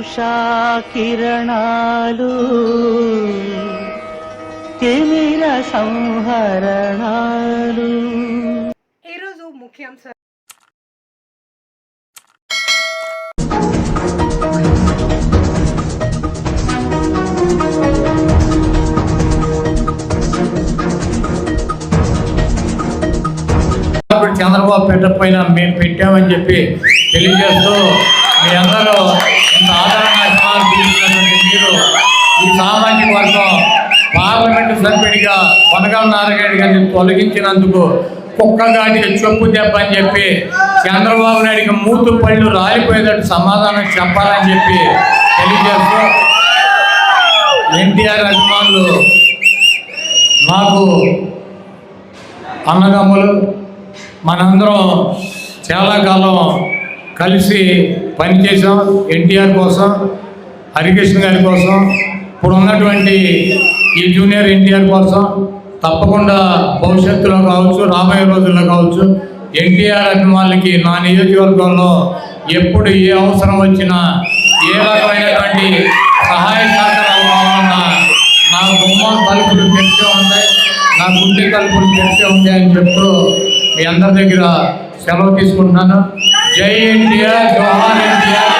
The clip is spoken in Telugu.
ఉషా కిరణాలు తిమిర సంహరణాలు. ఈరోజు ముఖ్యాంశాలు చంద్రబాబు పెట్టకపోయినా మేము పెట్టామని చెప్పి తెలియజేస్తూ మీ సామాజిక వర్గం పార్లమెంటు సభ్యుడిగా కొనగల నారాయణ గారిని తొలగించినందుకు కుక్కగాటికి చెప్పు దెబ్బ అని చెప్పి చంద్రబాబు నాయుడికి మూతు పళ్ళు రాలిపోయేటట్టు సమాధానం చెప్పాలని చెప్పి తెలియజేస్తూ ఎన్టీఆర్ అభిమానులు మాకు అన్నదమ్ములు మనందరం చాలా కాలం కలిసి పనిచేసాం ఎన్టీఆర్ కోసం హరికృష్ణ గారి కోసం ఇప్పుడు ఉన్నటువంటి ఈ జూనియర్ ఎన్టీఆర్ కోసం తప్పకుండా భవిష్యత్తులో కావచ్చు రాబోయే రోజుల్లో కావచ్చు ఎన్టీఆర్ అభిమానులకి నా నియోజకవర్గంలో ఎప్పుడు ఏ అవసరం వచ్చినా ఏ రకమైనటువంటి సహాయ సహకారాలు కావాలన్నా నా గుమ్మం తలుపులు తెరిచే ఉంటాయి నా గుండె తలుపులు తెరిచే ఉంటాయని చెప్తూ మీ అందరి దగ్గర సెలవు తీసుకుంటున్నాను. జై ఎన్టీఆర్ జోహార్ ఎన్టీఆర్.